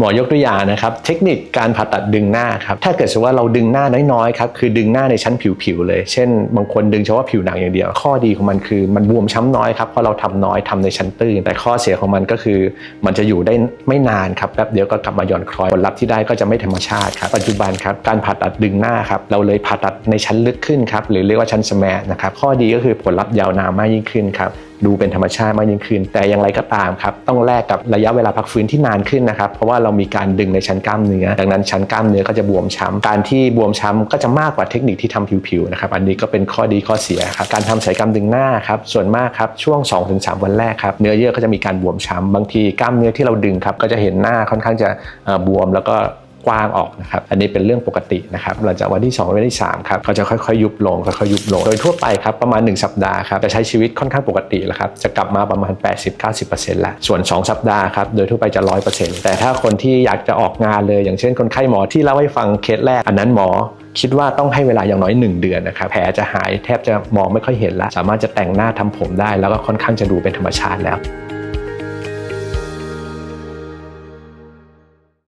หมอยกตัวอย่างนะครับ เทคนิคการผ่าตัดดึงหน้าครับ ถ้าเกิดสมมติว่าเราดึงหน้าน้อยๆครับคือดึงหน้าในชั้นผิวๆเลย เช่น บางคนดึงเฉพาะผิวหนังอย่างเดียว ข้อดีของมันคือมันบวมช้ำน้อยครับเพราะเราทำน้อยทำในชั้นตื้น แต่ข้อเสียของมันก็คือ มันจะอยู่ได้ไม่นานครับแป๊บเดียวก็กลับมาหย่อนคล้อยผลลัพธ์ที่ได้ก็จะไม่ธรรมชาติครับปัจจุบันครับการผ่าตัดดึงหน้าครับเราเลยผ่าตัดในชั้นลึกขึ้นครับหรือเรียกว่าชั้นสแมร์นะครับข้อดีก็คือผลลัพธ์ยาวนานมากยิ่งขึ้นครับ ดูเป็นธรรมชาติมากยิ่งขึ้น แต่อย่างไรก็ตามครับต้องแลกกับระยะเวลาพักฟื้นที่นานขึ้นนะครับเพราะว่าเรามีการดึงในชั้นกล้ามเนื้อดังนั้นชั้นกล้ามเนื้อก็จะบวมช้ำการที่บวมช้ำก็จะมากกว่าเทคนิคที่ทำผิวๆนะครับอันนี้ก็เป็นข้อดีข้อเสียครับการทำศัลยกรรมดึงหน้าครับส่วนมากครับช่วง 2-3 วันแรกครับเนื้อเยื่อก็จะมีการบวมช้ำบางทีกล้ามเนื้อที่เราดึงครับก็จะเห็นหน้าค่อนข้างจะบวมแล้วก็ กว้างออกนะครับ อันนี้เป็นเรื่องปกตินะครับ หลังจากวันที่2วันที่3ครับเขาจะค่อยๆยุบลงค่อยๆยุบลง โดยทั่วไปครับประมาณ 1 สัปดาห์ครับจะใช้ชีวิตค่อนข้างปกติแล้วครับ จะกลับมาประมาณ 80-90%ละส่วน 2 สัปดาห์ครับ โดยทั่วไปจะ 100%แต่ถ้าคนที่อยากจะออกงานเลย อย่างเช่นคนไข้หมอที่เล่าให้ฟังเคสแรก อันนั้นหมอคิดว่าต้องให้เวลาอย่างน้อย 1 เดือนนะครับแผลจะหายแทบจะมองไม่ค่อยเห็นแล้ว สามารถจะแต่งหน้าทำผมได้ แล้วก็ค่อนข้างจะดูเป็นธรรมชาติแล้ว